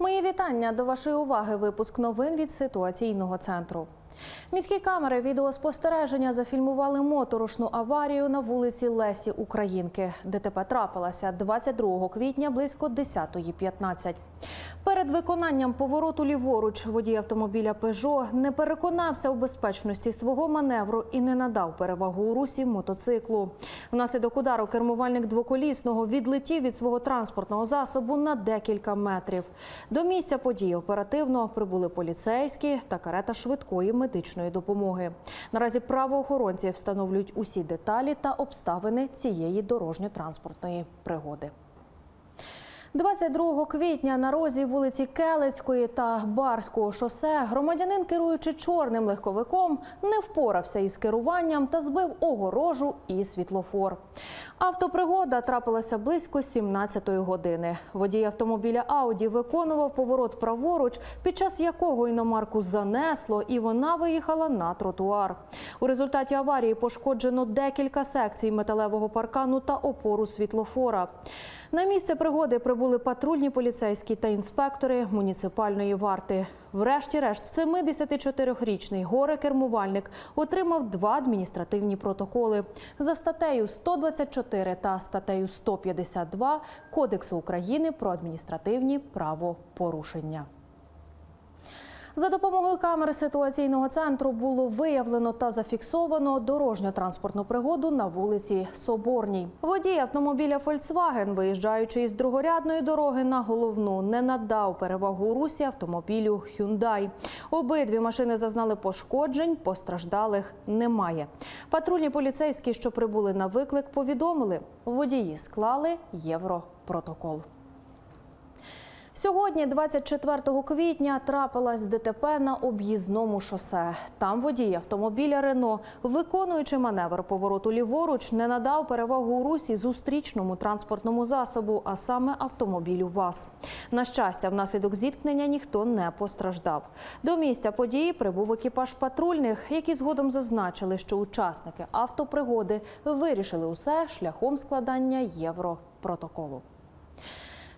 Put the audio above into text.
Мої вітання до вашої уваги. Випуск новин від ситуаційного центру. Міські камери відеоспостереження зафільмували моторошну аварію на вулиці Лесі Українки. ДТП трапилася 22 квітня близько 10.15. Перед виконанням повороту ліворуч водій автомобіля Пежо не переконався у безпечності свого маневру і не надав перевагу у русі мотоциклу. Внаслідок удару кермувальник двоколісного відлетів від свого транспортного засобу на декілька метрів. До місця події оперативно прибули поліцейські та карета швидкої медичної допомоги. Наразі правоохоронці встановлюють усі деталі та обставини цієї дорожньо-транспортної пригоди. 22 квітня на розі вулиці Келецької та Барського шосе громадянин, керуючи чорним легковиком, не впорався із керуванням та збив огорожу і світлофор. Автопригода трапилася близько 17-ї години. Водій автомобіля Ауді виконував поворот праворуч, під час якого іномарку занесло, і вона виїхала на тротуар. У результаті аварії пошкоджено декілька секцій металевого паркану та опору світлофора. На місце пригоди прибули патрульні поліцейські та інспектори муніципальної варти. Врешті-решт, 74-річний горе-кермувальник отримав два адміністративні протоколи за статтею 124 та статтею 152 Кодексу України про адміністративні правопорушення. За допомогою камери ситуаційного центру було виявлено та зафіксовано дорожньо-транспортну пригоду на вулиці Соборній. Водій автомобіля Volkswagen, виїжджаючи із другорядної дороги на головну, не надав перевагу русі автомобілю Hyundai. Обидві машини зазнали пошкоджень, постраждалих немає. Патрульні поліцейські, що прибули на виклик, повідомили, водії склали європротокол. Сьогодні, 24 квітня, трапилась ДТП на об'їзному шосе. Там водій автомобіля Рено, виконуючи маневр повороту ліворуч, не надав перевагу у русі зустрічному транспортному засобу, а саме автомобілю ВАЗ. На щастя, внаслідок зіткнення ніхто не постраждав. До місця події прибув екіпаж патрульних, які згодом зазначили, що учасники автопригоди вирішили усе шляхом складання європротоколу.